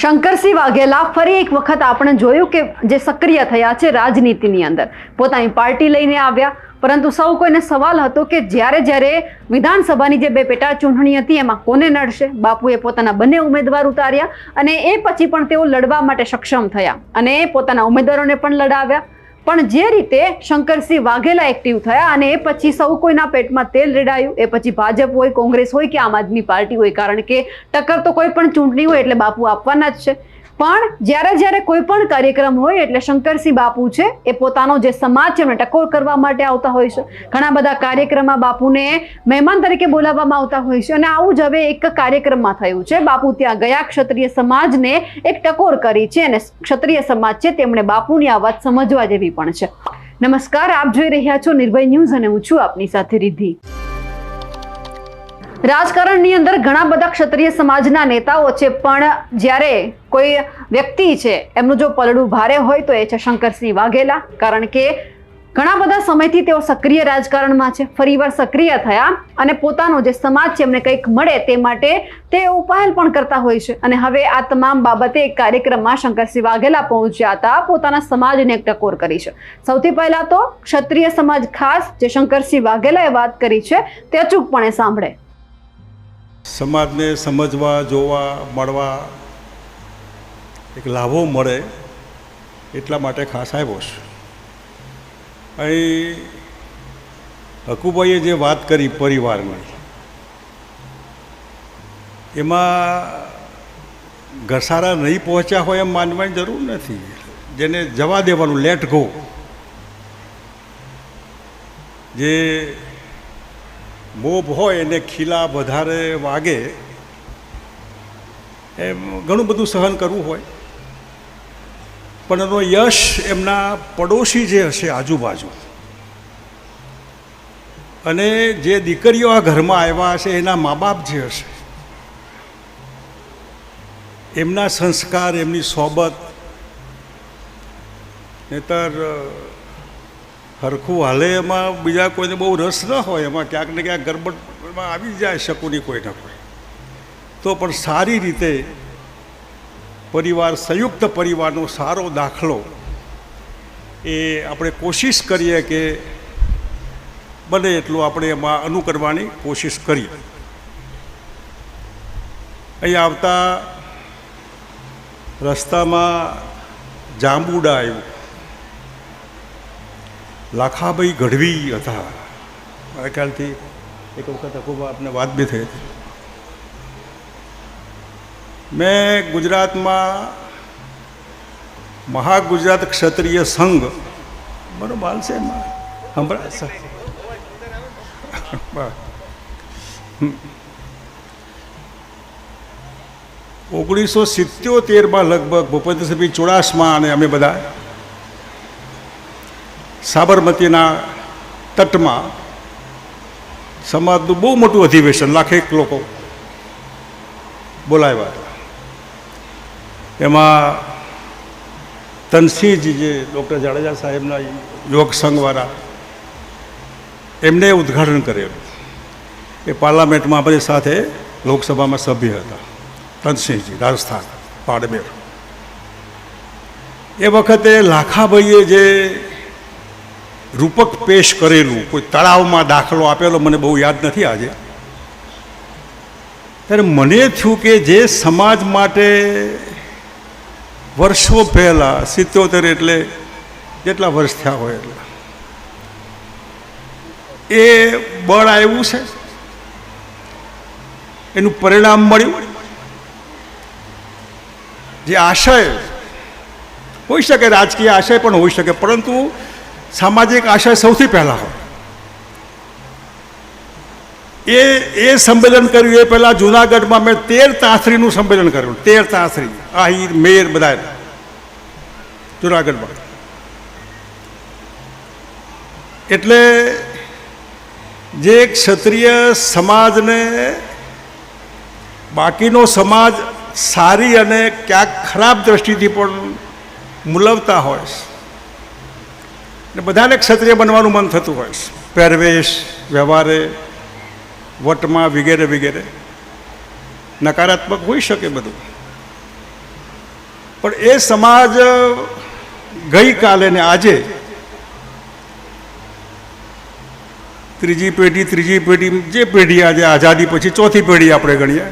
શંકરસિંહ વાઘેલા ફરી એક વખત આપણે જોયું કે જે સક્રિય થયા છે રાજનીતિની અંદર. પોતાની પાર્ટી લઈને આવ્યા, પરંતુ સૌ કોઈને સવાલ હતો કે જ્યારે જ્યારે વિધાનસભાની જે બે પેટા ચૂંટણી હતી, એમાં કોને નડશે? બાપુએ પોતાના બંને ઉમેદવાર ઉતાર્યા અને એ પછી પણ તેઓ લડવા માટે સક્ષમ થયા અને પોતાના ઉમેદવારોને પણ લડાવ્યા. પણ જે રીતે શંકરસિંહ વાઘેલા એક્ટિવ થયા અને એ પછી સૌ કોઈના પેટમાં તેલ રેડાયું, એ પછી ભાજપ હોય, કોંગ્રેસ હોય કે આમ આદમી પાર્ટી હોય, કારણ કે ટક્કર તો કોઈ પણ ચૂંટણી હોય એટલે બાપુ આપવાના જ છે. પણ જ્યારે જ્યારે કોઈ પણ કાર્યક્રમ હોય, એટલે શંકરસિંહ બાપુ છે, એ પોતાનો જે સમાજ છે એમને ટકોર કરવા માટે આવતા હોય છે. ઘણા બધા કાર્યક્રમમાં બાપુને મહેમાન તરીકે બોલાવવામાં આવતા હોય છે અને આવું જ હવે એક કાર્યક્રમમાં થયું છે. બાપુ ત્યાં ગયા, ક્ષત્રિય સમાજને એક ટકોર કરી છે અને ક્ષત્રિય સમાજ છે તેમણે બાપુની આ વાત સમજવા જેવી પણ છે. નમસ્કાર, આપ જોઈ રહ્યા છો નિર્ભય ન્યૂઝ અને હું છું આપની સાથે રિદ્ધિ. રાજકારણની અંદર ઘણા બધા ક્ષત્રિય સમાજના નેતાઓ છે, પણ જ્યારે કોઈ વ્યક્તિ છે, એમનું જો પલડું ભારે હોય તો એ છે શંકરસિંહ વાઘેલા. કારણ કે ઘણા બધા સમયથી તેઓ સક્રિય રાજકારણમાં છે, ફરીવાર સક્રિય થયા અને પોતાનો જે સમાજ છે, એમને કંઈક મળે તે માટે તે ઉપાયલ પણ કરતા હોય છે. અને હવે આ તમામ બાબતે એક કાર્યક્રમમાં શંકરસિંહ વાઘેલા પહોંચ્યા હતા, પોતાના સમાજને એક ટકોર કરી છે. સૌથી પહેલા તો ક્ષત્રિય સમાજ ખાસ, જે શંકરસિંહ વાઘેલાએ વાત કરી છે, તે અચૂકપણે સાંભળે. સમાજને સમજવા, જોવા, મળવા એક લાભો મળે એટલા માટે ખાસ આવ્યો છું. અહીં હકુભાઈએ જે વાત કરી પરિવારની, એમાં ઘસારા નહીં પહોંચ્યા હોય એમ માનવાની જરૂર નથી. જેને જવા દેવાનું લેટ ગો જે મોભ હોય એને ખીલા વધારે વાગે, એમ ઘણું બધું સહન કરવું હોય. પણ એનો યશ એમના પડોશી જે હશે, આજુબાજુ. અને જે દીકરીઓ આ ઘરમાં આવ્યા હશે, એના મા બાપ જે હશે, એમના સંસ્કાર, એમની સોબત, નહીતર હરખું હાલે એમાં બીજા કોઈને બહુ રસ ન હોય, એમાં ક્યાંક ને ક્યાંક ગરબડમાં આવી જાય શકુની કોઈ ને કોઈ તો પણ સારી રીતે પરિવાર, સંયુક્ત પરિવારનો સારો દાખલો એ આપણે કોશિશ કરીએ કે બને એટલું આપણે એમાં અનુકરવાની કોશિશ કરીએ. અહીં આવતા રસ્તામાં જાંબુડા આવ્યું. લાખાભાઈ ગઢવી હતા. મારા ખ્યાલથી એક વખત ખૂબ આપને વાત બી થઈ હતી. મેં ગુજરાતમાં મહાગુજરાત ક્ષત્રિય સંઘ બરોબર હાલશે હમણાં ઓગણીસો સિત્યોતેરમાં લગભગ ભૂપેન્દ્રસિંહ ચોડાસમા અને અમે બધા સાબરમતીના તટમાં સમાજનું બહુ મોટું અધિવેશન, લાખેક લોકો બોલાવ્યા હતા. એમાં તનસિંહજી જે ડૉક્ટર જાડેજા સાહેબના યોગ સંઘવાળા, એમને ઉદ્ઘાટન કરેલું. એ પાર્લામેન્ટમાં આપણી સાથે લોકસભામાં સભ્ય હતા તનસિંહજી રાજસ્થાન પાડમેર એ વખતે લાખાભાઈએ જે રૂપક પેશ કરેલું, કોઈ તળાવમાં દાખલો આપેલો, મને બહુ યાદ નથી આજે. ત્યારે મને થયું કે જે સમાજ માટે વર્ષો પહેલાં, સિત્યોતેર એટલે જેટલા વર્ષ થયા હોય એટલા, એ બળ આવ્યું છે. એનું પરિણામ મળ્યું. જે આશય હોઈ શકે રાજકીય આશય પણ હોઈ શકે, પરંતુ સામાજિક આશય સૌથી પહેલાં હોય. એ એ સંમેલન કર્યું, એ પહેલાં જુનાગઢમાં મેં તેર તાસરીનું સંમેલન કર્યું. તેર તાસરી, આહિર, મેર બધા જુનાગઢમાં. એટલે જે ક્ષત્રિય સમાજને બાકીનો સમાજ સારી અને ક્યાંક ખરાબ દ્રષ્ટિથી પણ મૂલવતા હોય ને બધાને ક્ષત્રિય બનવાનું મન થતું હોય છે. પહેરવેશ, વ્યવહારે, વટમાં, વગેરે વગેરે. નકારાત્મક હોઈ શકે બધું. પણ એ સમાજ ગઈકાલે ને આજે ત્રીજી પેઢી ત્રીજી પેઢી, જે પેઢી આજે આઝાદી પછી ચોથી પેઢી આપણે ગણીએ.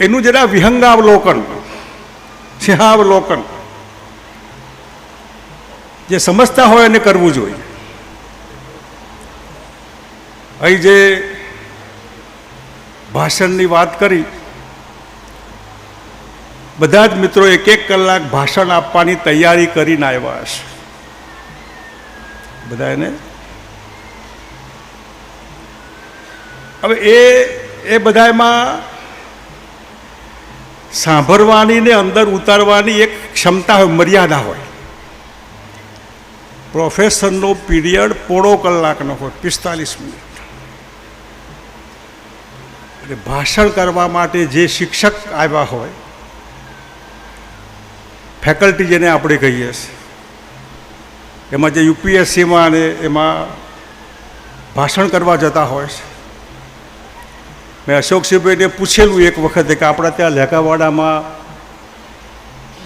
એનું જરા વિહંગાવલોકન, સિંહાવલોકન જે સમજતા હોય એને કરવું જોઈએ. અહીં જે ભાષણની વાત કરી, બધા જ મિત્રો એક એક કલાક ભાષણ આપવાની તૈયારી કરીને આવ્યા હશે. બધા એને? હવે એ એ બધામાં સાંભળવાની ને અંદર ઉતારવાની એક ક્ષમતા હોય, મર્યાદા હોય. પ્રોફેસરનો પીરિયડ પોણો કલાકનો હોય, પિસ્તાલીસ મિનિટ. એટલે ભાષણ કરવા માટે જે શિક્ષક આવ્યા હોય, ફેકલ્ટી જેને આપણે કહીએ છીએ, એમાં જે યુપીએસસીમાં અને એમાં ભાષણ કરવા જતા હોય છે. મેં અશોક સિંહભાઈને પૂછેલું એક વખતે કે આપણા ત્યાં લેકાવાડામાં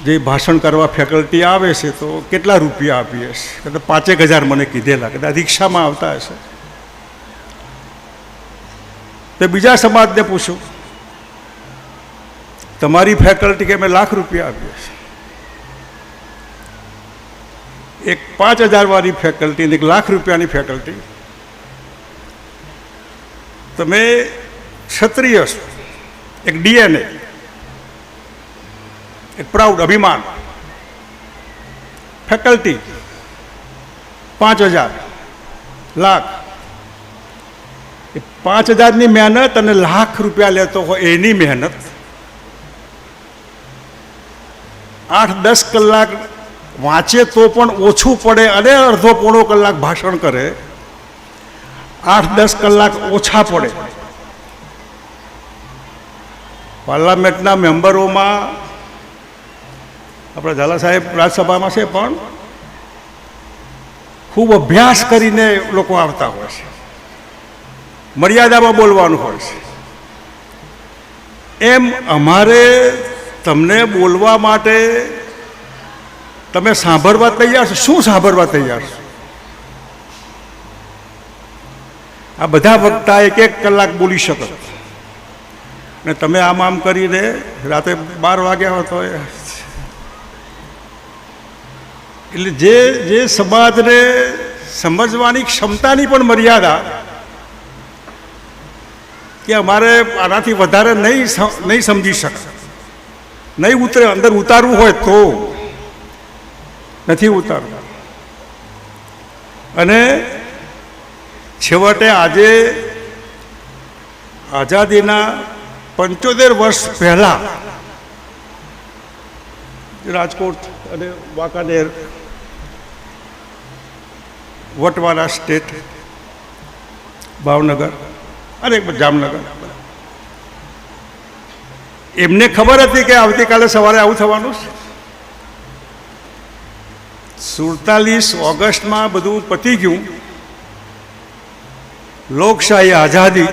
જે ભાષણ કરવા ફેકલ્ટી આવે છે, તો કેટલા રૂપિયા આપીએ છીએ? કે પાંચેક હજાર મને કીધેલા કદાચ રિક્ષામાં આવતા હશે. તો બીજા સમાજને પૂછું, તમારી ફેકલ્ટી કે અમે લાખ રૂપિયા આપીએ છીએ? એક પાંચ હજારવાળી ફેકલ્ટી અને એક લાખ રૂપિયાની ફેકલ્ટી તમે ક્ષત્રિય છો, એક ડીએનએ એક પ્રાઉડ અભિમાન. ફેકલ્ટી પાંચ હજાર. લાખ. એ પાંચ હજારની મહેનત અને લાખ રૂપિયા લેતો હોય એની મહેનત. આઠ, દસ કલાક વાંચે તો પણ ઓછું પડે અને અડધો પોણો કલાક ભાષણ કરે. આઠ, દસ કલાક ઓછા પડે. પાર્લામેન્ટના મેમ્બરોમાં આપણા ઝાલા સાહેબ રાજ્યસભામાં છે પણ ખૂબ અભ્યાસ કરીને લોકો આવતા હોય છે. મર્યાદામાં બોલવાનું હોય છે. એમ અમારે તમને બોલવા માટે તમે સાંભળવા તૈયાર છો? શું સાંભળવા તૈયાર છો? આ બધા વક્તા એક એક કલાક બોલી શકો ને તમે આમ આમ કરીને રાતે બાર વાગ્યા હોય તો એટલે જે જે સમાજને સમજવાની ક્ષમતાની પણ મર્યાદા કે અમારે આનાથી વધારે નહીં નહીં સમજી શકે નહીં ઉતરે, અંદર ઉતારવું હોય તો નથી ઉતારવું અને છેવટે આજે આઝાદીના પંચોતેર વર્ષ પહેલાં રાજકોટ અને વાંકાનેર વટવાડા સ્ટેટ, ભાવનગર અને જામનગર. એમને ખબર હતી કે આવતીકાલે સવારે આવું થવાનું છે. સુડતાલીસ ઓગસ્ટમાં બધું પતી ગયું. લોકશાહી આઝાદી.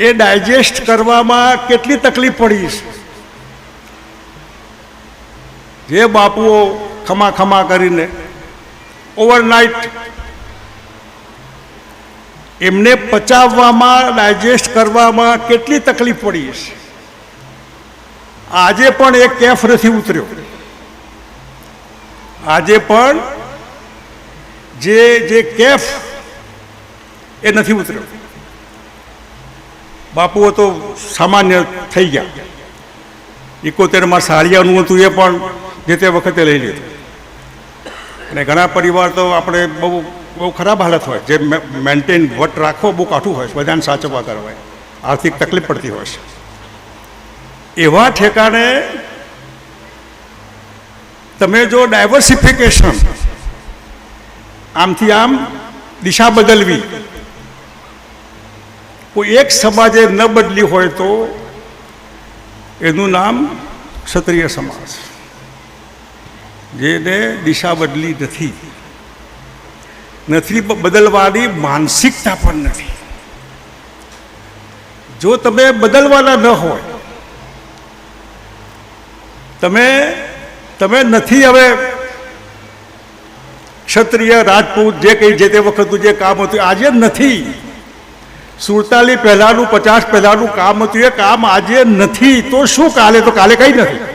એ ડાયજેસ્ટ કરવામાં કેટલી તકલીફ પડી છે? જે બાપુઓ, ખમા ખમા કરીને. ઓવરનાઇટ એમને પચાવવામાં ડાયજેસ્ટ કરવામાં કેટલી તકલીફ પડી હશે? આજે પણ એ કેફ નથી ઉતર્યો. આજે પણ જે જે કેફ એ નથી ઉતર્યો. બાપુઓ તો સામાન્ય થઈ ગયા. એકોતેરમાં સાળિયાનું હતું એ પણ જે તે વખતે લઈ લીધું. અને ઘણા પરિવાર તો આપણે બહુ બહુ ખરાબ હાલત હોય. જે મેન્ટેન વટ રાખવો બહુ કાઠું હોય છે. બધાને સાચવવા કરવા આર્થિક તકલીફ પડતી હોય છે. એવા ઠેકાણે તમે જો ડાયવર્સિફિકેશન આમથી આમ દિશા બદલવી, કોઈ એક સમાજે ન બદલી હોય તો એનું નામ ક્ષત્રિય સમાજ. જેને દિશા બદલી નથી. નથી બદલવાની માનસિકતા પણ નથી. જો તમે બદલવાના ન હોય, તમે તમે નથી હવે ક્ષત્રિય, રાજપૂત, જે કંઈ, જે તે વખતનું જે કામ હતું, આજે નથી. સુડતાલીસ પહેલાંનું, પચાસ પહેલાંનું કામ હતું, એ કામ આજે નથી. તો શું કાલે? તો કાલે કંઈ નથી.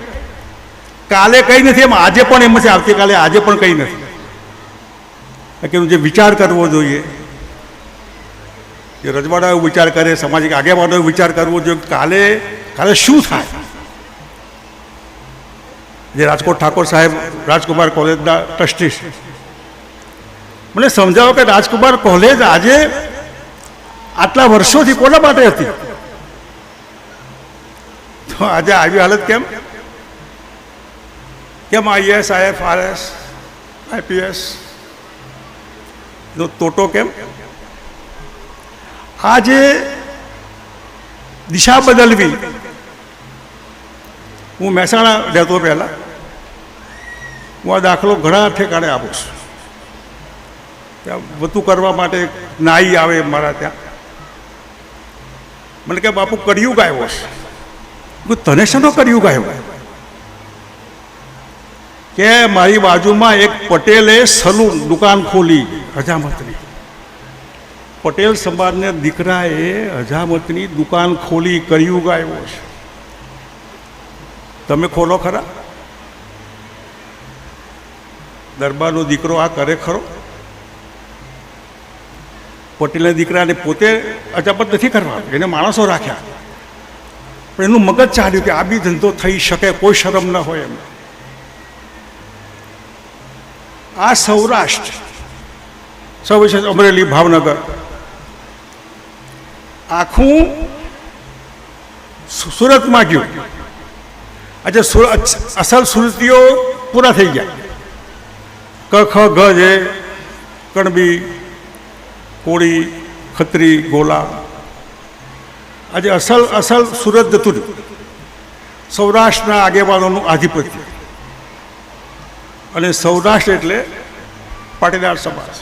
કાલે કંઈ નથી, એમ આજે પણ એમ છે આવતીકાલે આજે પણ કંઈ નથી. કે જે વિચાર કરવો જોઈએ જે રજવાડાઓ વિચાર કરે, સામાજિક આગેવાનો વિચાર કરવો જોઈએ કાલે કાલે શું થાય? જે રાજકોટ ઠાકોર સાહેબ રાજકુમાર કોલેજના ટ્રસ્ટી છે. મને સમજાવો કે રાજકુમાર કોલેજ આજે આટલા વર્ષોથી કોના માટે હતી? તો આજે આવી હાલત કેમ? કેમ આઈએસ આઈએફ આરએસ આઈપીએસ નો તોટો કેમ આજે દિશા બદલવી હું મહેસાણા રહેતો પહેલાં હું આ દાખલો ઘણા ઠેકાણે આપું છું ત્યાં બધું કરવા માટે નાઈ આવે મારા ત્યાં મને કે બાપુ કડિયુગ આવ્યો છે તને શેનો કડિયુગ આવ્યો કે મારી બાજુમાં એક પટેલે સલૂન દુકાન ખોલી. હજામતની પટેલ સમાજને દીકરાએ હજામતની દુકાન ખોલી કર્યું આવ્યો છે. તમે ખોલો ખરા? દરબારનો દીકરો આ કરે ખરો? પટેલના દીકરાને પોતે અજાપત નથી કરવા. એને માણસો રાખ્યા. પણ એનું મગજ ચાલ્યું કે આ બી ધંધો થઈ શકે કોઈ શરમ ન હોય એમ. આ સૌરાષ્ટ્ર. સૌ વિશે અમરેલી, ભાવનગર. આખું સુરતમાં ગયું. આજે અસલ સુરતીઓ પૂરા થઈ ગયા. ક, ખ, ગ, જે, કણબી, કોળી, ખત્રી ગોલા આજે અસલ અસલ સુરત જતું સૌરાષ્ટ્રના આગેવાનોનું આધિપત્ય. અને સૌરાષ્ટ્ર એટલે પાટીદાર સમાજ.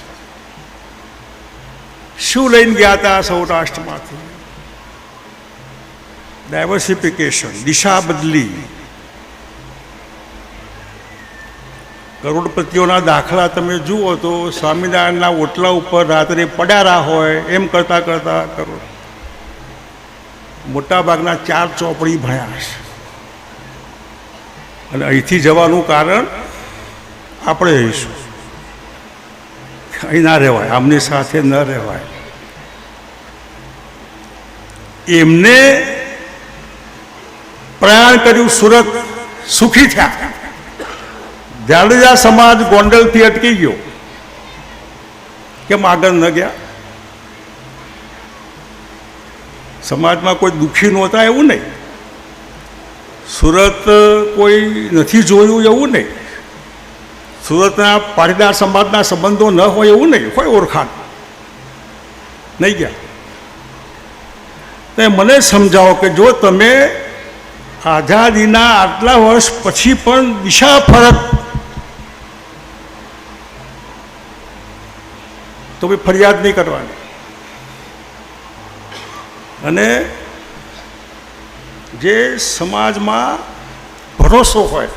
શું લઈને ગયા હતા સૌરાષ્ટ્રમાંથી? ડાયવર્સિફિકેશન દિશા બદલી. કરોડપતિઓના દાખલા તમે જુઓ તો સ્વામિનારાયણના ઓટલા ઉપર રાત્રે પડારા હોય એમ કરતાં કરતાં કરો. મોટાભાગના ચાર ચોપડી ભણ્યા છે અને અહીંથી જવાનું કારણ આપણે રહીશું. અહીં ના રહેવાય, આમની સાથે ન રહેવાય. એમને પ્રયાણ કર્યું સુરત સુખી થયા. જાડેજા સમાજ ગોંડલથી અટકી ગયો. કેમ આગળ ન ગયા? સમાજમાં કોઈ દુઃખી નહોતા એવું નહીં. સુરત કોઈ નથી જોયું એવું નહીં. સુરતના પાટીદાર સમાજના સંબંધો ન હોય એવું નહીં, હોય ઓળખાણ. નહીં ગયા? તે મને સમજાવો કે જો તમે આઝાદીના આટલા વર્ષ પછી પણ દિશા ફરક તો બી ફરિયાદ નહીં કરવાની. અને જે સમાજમાં ભરોસો હોય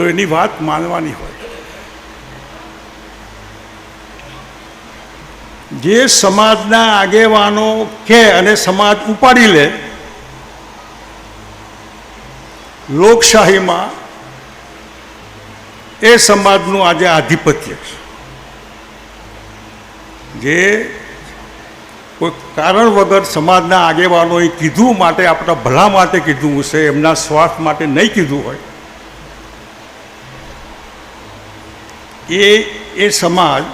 તો એની વાત માનવાની હોય. જે સમાજના આગેવાનો કે અને સમાજ ઉપાડી લે, લોકશાહીમાં એ સમાજનું આજે આધિપત્ય છે. જે કોઈ કારણ વગર સમાજના આગેવાનોએ કીધું માટે આપણા ભલા માટે કીધું હશે, એમના સ્વાર્થ માટે નહીં કીધું હોય એ એ સમાજ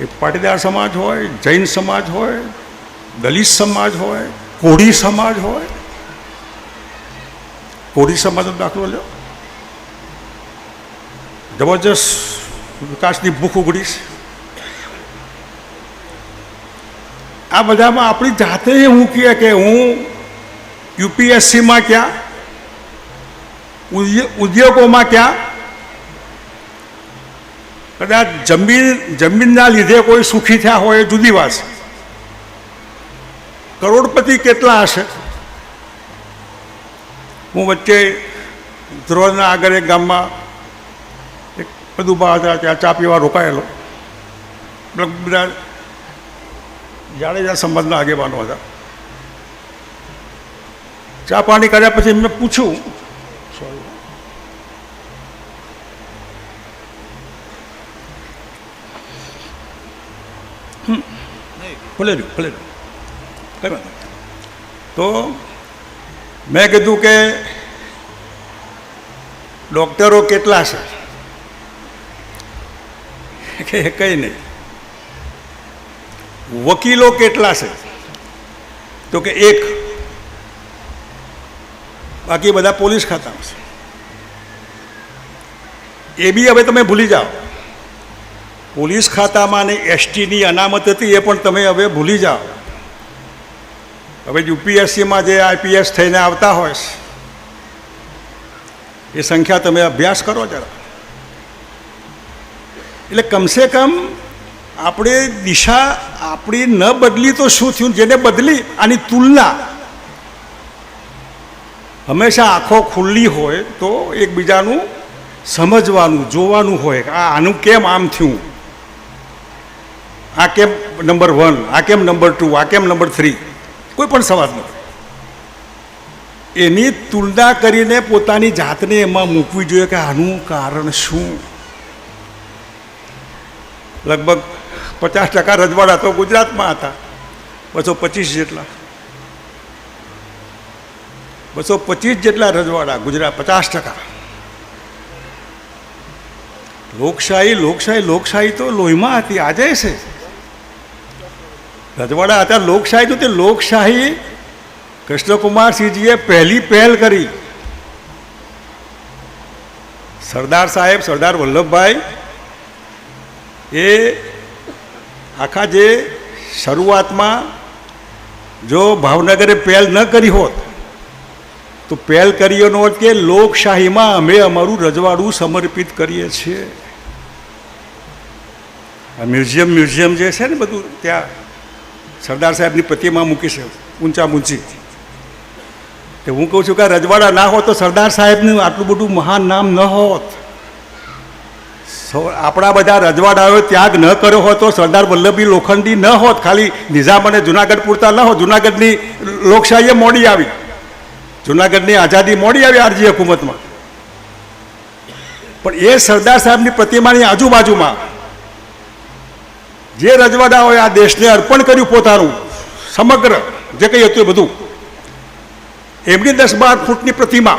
એ પાટીદાર સમાજ હોય જૈન સમાજ હોય દલિત સમાજ હોય કોળી સમાજ હોય કોળી સમાજનો દાખલો લો જબરજસ્ત વિકાસની ભૂખ ઉઘડી છે આ બધામાં આપણી જાતે હું કહે કે હું યુપીએસસીમાં ક્યાં ઉદ્ય- ઉદ્યોગોમાં ક્યાં કદાચ જમીન, જમીનના લીધે કોઈ સુખી થયા હોય એ જુદી વાત કરોડપતિ કેટલા હશે? હું વચ્ચે ધ્રોળના આગળ એક ગામમાં એક બધું બહાર હતા, ત્યાં ચા પીવા રોકાયેલો બધા જાડેજા સંબંધના આગેવાનો હતા. ચા પાણી કર્યા પછી એમને પૂછ્યું સોરી ભલે રહ્યું ભલે રહ્યું કઈ વાંધો નહીં. તો મેં કીધું કે ડૉક્ટરો કેટલા છે કે કંઈ નહીં વકીલો કેટલા છે તો કે એક બાકી બધા પોલીસ ખાતામાં છે એ બી હવે તમે ભૂલી જાઓ પોલીસ ખાતામાં ને એસટીની અનામત હતી એ પણ તમે હવે ભૂલી જાઓ. હવે યુપીએસસીમાં જે આઈપીએસ થઈને આવતા હોય એ સંખ્યા તમે અભ્યાસ કરો જરા. એટલે કમસે કમ આપણે દિશા આપણી ન બદલી તો શું થયું? જેને બદલી આની તુલના. હંમેશા આંખો ખુલ્લી હોય તો એકબીજાનું સમજવાનું, જોવાનું હોય આ આનું કેમ આમ થયું? આ કેમ નંબર વન આ કેમ નંબર ટુ આ કેમ નંબર થ્રી કોઈ પણ સવાલ નથી. એની તુલના કરીને પોતાની જાતને એમાં મૂકવી જોઈએ કે આનું કારણ શું? લગભગ પચાસ ટકા રજવાડા તો ગુજરાતમાં હતા. બસો પચીસ જેટલા. બસો પચીસ જેટલા રજવાડા ગુજરાત, પચાસ ટકા. લોકશાહી લોકશાહી લોકશાહી તો લોહીમાં હતી, આજે છે. રજવાડા હતા, લોકશાહી તો તે લોકશાહી કૃષ્ણકુમારસિંહજીએ પહેલી પહેલ કરી. સરદાર સાહેબ, સરદાર વલ્લભભાઈ, એ આખા જે શરૂઆતમાં જો ભાવનગરે પહેલ ન કરી હોત, તો પહેલ કરી એનો અર્થ કે લોકશાહીમાં અમે અમારું રજવાડું સમર્પિત કરીએ છીએ. આ મ્યુઝિયમ મ્યુઝિયમ જે છે ને બધું ત્યાં સરદાર સાહેબની પ્રતિમા મૂકી છે, ઊંચા ઊંચી. તે હું કહું છું કે રજવાડા ના હોત તો સરદાર સાહેબનું આટલું બધું મહાન નામ ન હોત. આપણા બધા રજવાડાઓએ ત્યાગ ન કર્યો હોત તો સરદાર વલ્લભભાઈ લોખંડી ન હોત. ખાલી નિઝામ અને જુનાગઢ પૂરતા ન હોત. જુનાગઢની લોકશાહીએ મોડી આવી. જુનાગઢની આઝાદી મોડી આવી આરજી હુકુમતમાં. પણ એ સરદાર સાહેબની પ્રતિમાની આજુબાજુમાં જે રજવાડાઓએ આ દેશને અર્પણ કર્યું પોતાનું, સમગ્ર જે કંઈ હતું એ બધું, એમની દસ બાર ફૂટની પ્રતિમા,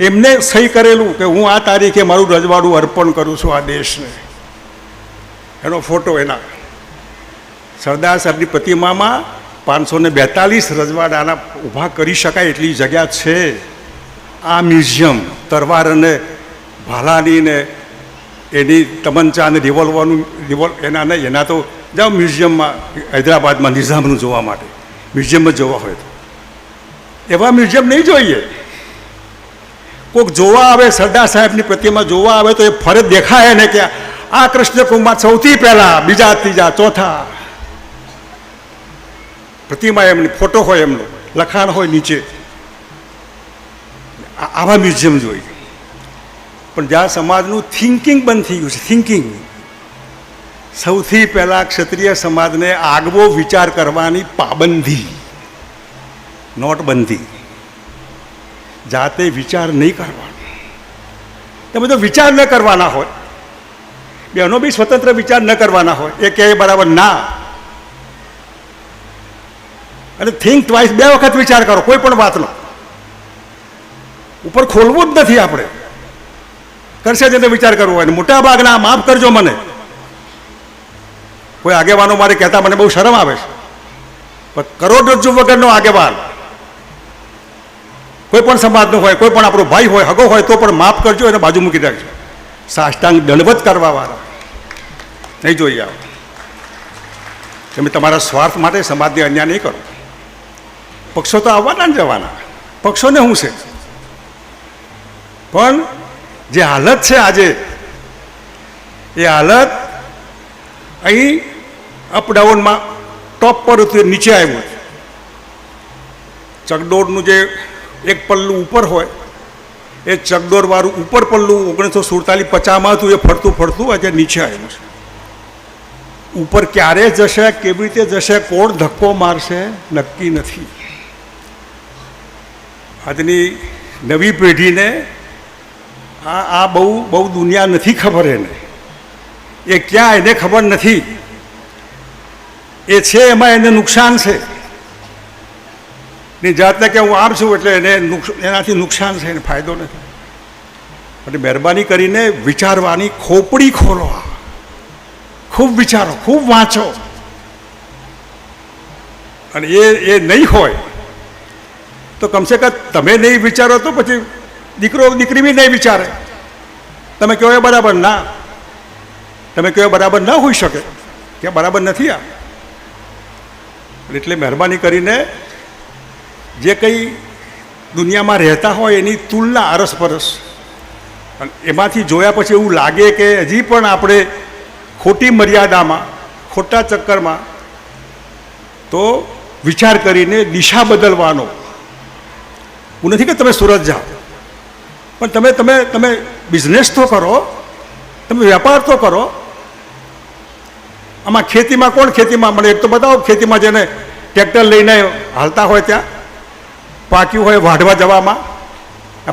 એમને સહી કરેલું કે હું આ તારીખે મારું રજવાડું અર્પણ કરું છું આ દેશને. એનો ફોટો એના. સરદાર સાહેબની પ્રતિમામાં પાંચસો ને બેતાલીસ રજવાડાના ઊભા કરી શકાય એટલી જગ્યા છે. આ મ્યુઝિયમ, તરવાર અને ભાલાની ને એની તમંચા અને રિવોલ્વરનું રિવોલ્વ એના નહીં, એના તો જાઓ મ્યુઝિયમમાં, હૈદરાબાદમાં, નિઝામનું જોવા માટે. મ્યુઝિયમમાં જોવા હોય તો. એવા મ્યુઝિયમ નહીં જોઈએ. કોઈક જોવા આવે, સરદાર સાહેબની પ્રતિમા જોવા આવે, તો એ ફરજ દેખાય ને કે આ કૃષ્ણકુમાર સૌથી પહેલા, બીજા, ત્રીજા, ચોથા. પ્રતિમા એમની, ફોટો હોય એમનો, લખાણ હોય નીચે. આવા મ્યુઝિયમ જોઈએ. પણ જ્યાં સમાજનું થિંકિંગ બંધ થઈ ગયું છે થિંકિંગ સૌથી પહેલાં ક્ષત્રિય સમાજને આગવો વિચાર કરવાની પાબંધી. નોટબંધી. જાતે વિચાર નહીં કરવાનો. તમે તો વિચાર ન કરવાના હોય. બેનો બી સ્વતંત્ર વિચાર ન કરવાના હોય. એ કહે બરાબર, ના. અને થિંક ટ્વાઇસ બે વખત વિચાર કરો, કોઈ પણ વાતનો. ઉપર ખોલવું જ નથી આપણે. કરશે તેને વિચાર કરવો હોય મોટા ભાગના માફ કરજો મને. કોઈ આગેવાનો મારે કહેતા મને બહુ શરમ આવે છે. પણ કરોડરજ્જુ વગરનો આગેવાન, કોઈ પણ સમાજનો હોય, કોઈ પણ આપણો ભાઈ હોય, હગો હોય, તો પણ માફ કરજો, એને બાજુ મૂકી રાખજો. સાષ્ટાંગ દંડવત કરવાવાળા. નહીં જોઈએ આવો. તમે તમારા સ્વાર્થ માટે સમાજને અન્યાય નહીં કરો. પક્ષો તો આવવાના ને જવાના. પક્ષોને શું છે? પણ જે હાલત છે આજે, એ હાલત અહીં અપડાઉનમાં ટોપ પર એ નીચે આવ્યું ચકડોળનું જે એક પલ્લું ઉપર હોય, એ ચકડોરવાળું ઉપર પલ્લું ઓગણીસો સુડતાલીસ પચાસમાં હતું, એ ફરતું ફરતું આજે નીચે આવ્યું છે. ઉપર ક્યારે જશે, કેવી રીતે જશે, કોણ ધક્કો મારશે, નક્કી નથી. આજની નવી પેઢીને આ આ બહુ બહુ દુનિયા નથી ખબર એને. એ ક્યાં એને ખબર નથી. એ છે, એમાં એને નુકસાન છે. ની જાતને કે હું આમ છું એટલે એને એનાથી નુકસાન છે, એને ફાયદો નથી. એટલે મહેરબાની કરીને વિચારવાની ખોપડી ખોલો ખૂબ વિચારો, ખૂબ વાંચો. અને એ એ નહીં હોય, તો કમસે કમ તમે નહીં વિચારો તો પછી દીકરો દીકરી બી નહીં વિચારે તમે કહો એ બરાબર ના? તમે કહો બરાબર ના હોઈ શકે? કે બરાબર નથી આ? એટલે મહેરબાની કરીને જે કંઈ દુનિયામાં રહેતા હોય એની તુલના અરસપરસ. અને એમાંથી જોયા પછી એવું લાગે કે હજી પણ આપણે ખોટી મર્યાદામાં, ખોટા ચક્કરમાં તો વિચાર કરીને દિશા બદલવાનો. હું નથી કે તમે સુરત જાઓ. પણ તમે તમે તમે બિઝનેસ તો કરો, તમે વેપાર તો કરો. આમાં ખેતીમાં કોણ ખેતીમાં મળે? એક તો બતાવો, ખેતીમાં જેને ટ્રેક્ટર લઈને હાલતા હોય ત્યાં, પાક્યું હોય વાઢવા જવામાં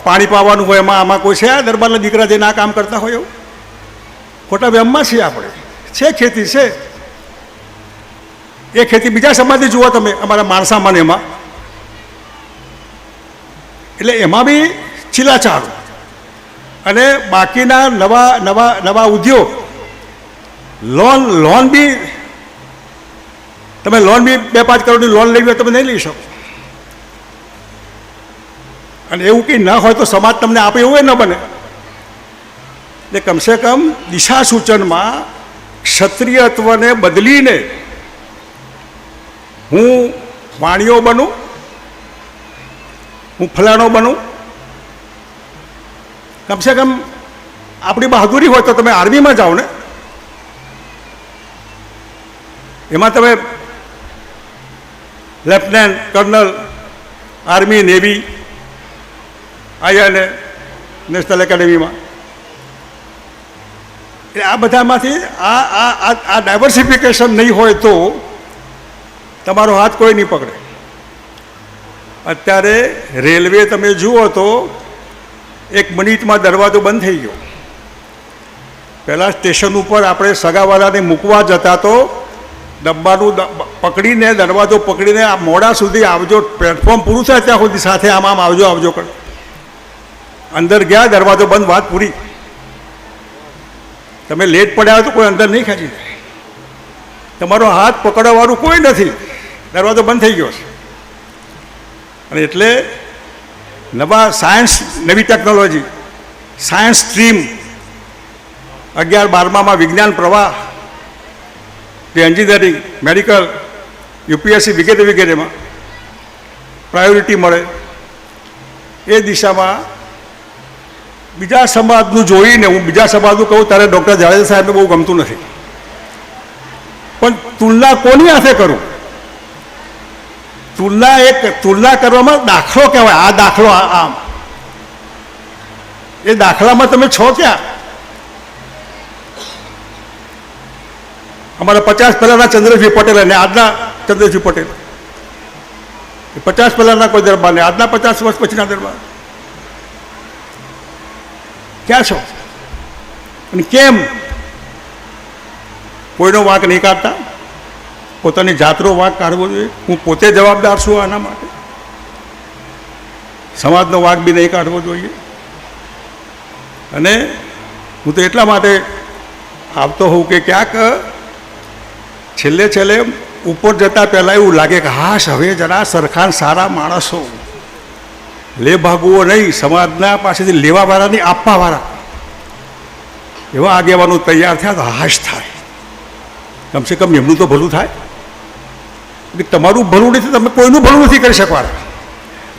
પાણી પાવાનું હોય એમાં, આમાં કોઈ છે? આ દરબારના દીકરા જઈને આ કામ કરતા હોય એવું? ખોટા વ્યમમાં છીએ આપણે. છે ખેતી, છે. એ ખેતી બીજા સમાજની જુઓ તમે, અમારા માણસામાં એમાં. એટલે એમાં બી ચીલાચારું અને બાકીના નવા નવા નવા ઉદ્યોગ. લોન લોન બી, તમે લોન બી બે પાંચ કરોડની લોન લેવી હોય તમે નહીં લઈ શકો. અને એવું કંઈ ન હોય તો સમાજ તમને આપે એવું ન બને. એટલે કમસે કમ દિશા સૂચનમાં ક્ષત્રિયત્વને બદલીને હું વાણિયો બનું, હું ફલાણો બનું કમસે કમ આપણી બહાદુરી હોય તો તમે આર્મીમાં જાઓ ને. એમાં તમે લેફ્ટનન્ટ, કર્નલ, આર્મી, નેવી આવ્યા નેશનલ એકેડેમીમાં. એટલે આ બધામાંથી આ આ આ ડાયવર્સિફિકેશન નહીં હોય તો તમારો હાથ કોઈ નહીં પકડે. અત્યારે રેલવે તમે જુઓ તો એક મિનિટમાં દરવાજો બંધ થઈ ગયો. પહેલાં સ્ટેશન ઉપર આપણે સગાવાલાને મૂકવા જતા તો ડબ્બાનું પકડીને, દરવાજો પકડીને આ મોડા સુધી આવજો પ્લેટફોર્મ પૂરું થાય ત્યાં સુધી સાથે આમ આમ આવજો આવજો કર. અંદર ગયા, દરવાજો બંધ, વાત પૂરી. તમે લેટ પડ્યા તો કોઈ અંદર નહીં ખેંચી તમારો હાથ પકડવાવાળું કોઈ નથી. દરવાજો બંધ થઈ ગયો છે. અને એટલે નવા સાયન્સ, નવી ટેકનોલોજી. સાયન્સ સ્ટ્રીમ, અગિયાર બારમામાં વિજ્ઞાન પ્રવાહ કે એન્જિનિયરિંગ, મેડિકલ, યુપીએસસી વગેરે વગેરેમાં પ્રાયોરિટી મળે. એ દિશામાં બીજા સમાજનું જોઈને હું બીજા સમાજનું કહું ત્યારે ડૉક્ટર જાડેજા સાહેબને બહુ ગમતું નથી. પણ તુલના કોની હાથે કરું? તુલના એક તુલના કરવામાં દાખલો કહેવાય. આ દાખલો આમ. એ દાખલામાં તમે છો ક્યાં? અમારા પચાસ પહેલાંના ચંદ્રજી પટેલ અને આજના ચંદ્રજી પટેલ. પચાસ પહેલાંના કોઈ દરબાર ને આજના પચાસ વર્ષ પછીના દરબાર. ક્યાં છો? અને કેમ? કોઈનો વાંક નહીં કાઢતા? પોતાની જાતનો વાંક કાઢવો જોઈએ. હું પોતે જવાબદાર છું આના માટે. સમાજનો વાંક બી નહીં કાઢવો જોઈએ. અને હું તો એટલા માટે આવતો હોઉં કે ક્યાંક છેલ્લે છેલ્લે ઉપર જતાં પહેલાં એવું લાગે કે હાશ, હવે જરા સરખાન સારા માણસો. લે ભાગવો નહીં, સમાજના પાસેથી લેવાવાળા નહીં આપવાવાળા. એવા આગેવાનો તૈયાર થયા તો હાશ થાય. કમસે કમ એમનું તો ભલું થાય. તમારું ભલું નથી, તમે કોઈનું ભલું નથી કરી શકવાના.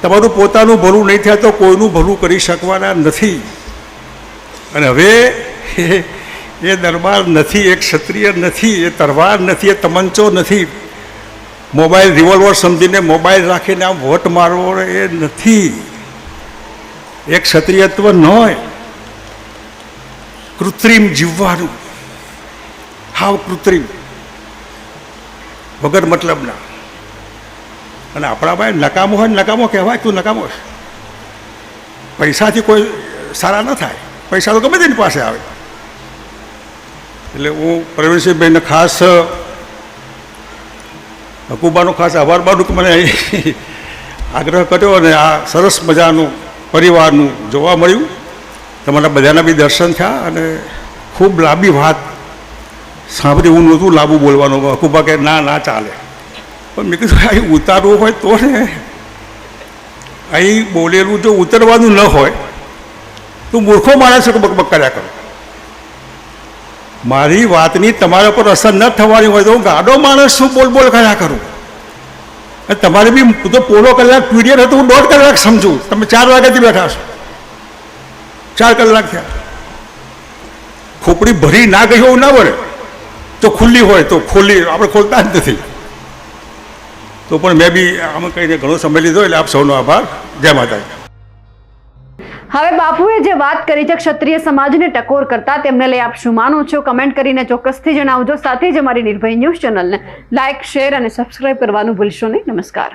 તમારું પોતાનું ભલું નહીં થાય તો કોઈનું ભલું કરી શકવાના નથી. અને હવે એ- એ દરબાર નથી એ ક્ષત્રિય નથી, એ તરવાર નથી, એ તમંચો નથી. મોબાઈલ રિવોલ્વર સમજીને મોબાઈલ રાખીને આમ વોટ મારવો એ નથી. એક ક્ષત્રિયત્વ ન હોય કૃત્રિમ જીવવાનું. હાવ કૃત્રિમ. વગર મતલબના. અને આપણા ભાઈ નકામો હોય નકામો કહેવાય, તું નકામો છે. પૈસાથી કોઈ સારા ન થાય. પૈસા તો ગમે તેની પાસે આવે. એટલે હું પ્રવીણસિંહભાઈને ખાસ હકુબાનો ખાસ આભાર માનું કે મને આગ્રહ કર્યો અને આ સરસ મજાનું પરિવારનું જોવા મળ્યું. તમારા બધાના બી દર્શન થયા અને ખૂબ લાંબી વાત સાંભળી હું નહોતું, લાંબુ બોલવાનું હકુબા કે ના ના ચાલે. પણ મેં કીધું અહીં ઉતારવું હોય તો ને. અહીં બોલેલું જો ઉતરવાનું ન હોય, તો મૂર્ખો માણસ બકબક કર્યા કરો. મારી વાતની તમારા પર અસર ન થવાની હોય તો હું ગાડો માણસ શું બોલ બોલ કર્યા કરું. તમારે બી હું તો પોણો કલાક પીરિયડ હતો, હું દોઢ કલાક સમજું. તમે ચાર વાગ્યાથી બેઠા છો. ચાર કલાક થયા. ખોપડી ભરી ના ગઈ હોવું ના વળે તો ખુલ્લી હોય તો ખોલી, આપણે ખોલતા જ નથી. તો પણ મેં બી આમાં કહીને ઘણો સમય લીધો એટલે આપ સૌનો આભાર. જય માતા હવે બાપુએ જે વાત કરી છે, ક્ષત્રિય સમાજને ટકોર કરતા, તેમને લઈ આપ શું માનો છો? કમેન્ટ કરીને ચોક્કસથી જણાવજો. સાથે જ અમારી નિર્ભય ન્યૂઝ ચેનલને લાઇક શેર અને સબસ્ક્રાઇબ કરવાનું ભૂલશો નહીં. નમસ્કાર.